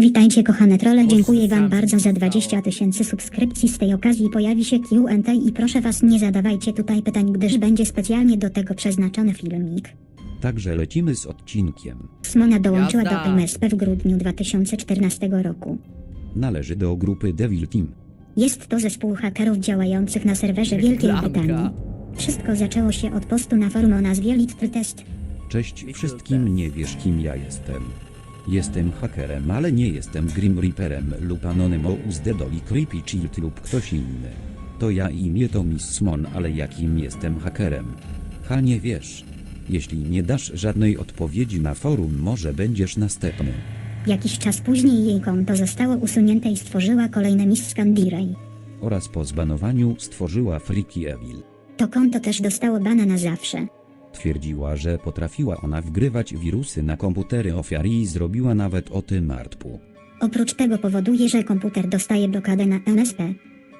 Witajcie kochane trole, dziękuję wam bardzo za zostało. 20 tysięcy subskrypcji. Z tej okazji pojawi się Q&A i proszę was nie zadawajcie tutaj pytań, gdyż będzie specjalnie do tego przeznaczony filmik. Także lecimy z odcinkiem. Smona dołączyła Jazda. do MSP w grudniu 2014 roku. Należy do grupy Devil Team. Jest to zespół hakerów działających na serwerze Wielkiej. Brytanii. Wszystko zaczęło się od postu na forum o nazwie Little Test. Cześć wszystkim, nie wiesz kim ja jestem. Jestem hakerem, ale nie jestem Grim Reaperem lub Anonymous Dedoli Creepy Child lub ktoś inny. To ja i imię to Miss Smon, ale jakim jestem hakerem? Ha nie wiesz. Jeśli nie dasz żadnej odpowiedzi na forum, może będziesz następny. Jakiś czas później jej konto zostało usunięte i stworzyła kolejne Miss Scandiray. Oraz po zbanowaniu stworzyła Freaky Evil. To konto też dostało bana na zawsze. Twierdziła, że potrafiła ona wgrywać wirusy na komputery ofiar i zrobiła nawet o tym martwu. Oprócz tego powoduje, że komputer dostaje blokadę na MSP.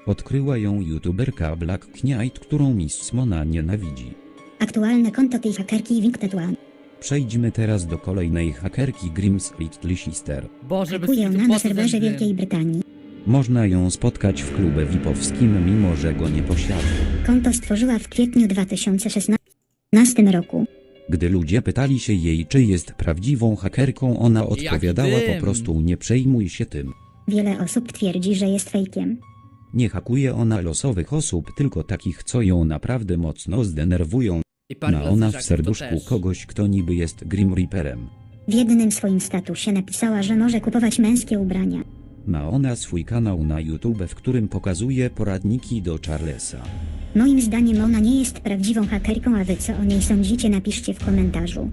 Odkryła ją youtuberka Black Knight, którą Miss Smona nienawidzi. Aktualne konto tej hakerki Winkted One. Przejdźmy teraz do kolejnej hakerki Grimm's Little Sister. Boże, bez Kupuje ona na serwerze? Wielkiej Brytanii. Można ją spotkać w klubie VIP-owskim, mimo że go nie posiada. Konto stworzyła w kwietniu 2016 roku. Gdy ludzie pytali się jej, czy jest prawdziwą hakerką, ona odpowiadała po dym. prostu nie przejmuj się tym. Wiele osób twierdzi, że jest fejkiem. Nie hakuje ona losowych osób, tylko takich, co ją naprawdę mocno zdenerwują. I Ma ona w żaków to serduszku też. kogoś, kto niby jest Grim Reaperem. W jednym swoim statusie napisała, że może kupować męskie ubrania. Ma ona swój kanał na YouTube, w którym pokazuje poradniki do Charlesa. Moim zdaniem ona nie jest prawdziwą hakerką, a wy co o niej sądzicie napiszcie w komentarzu.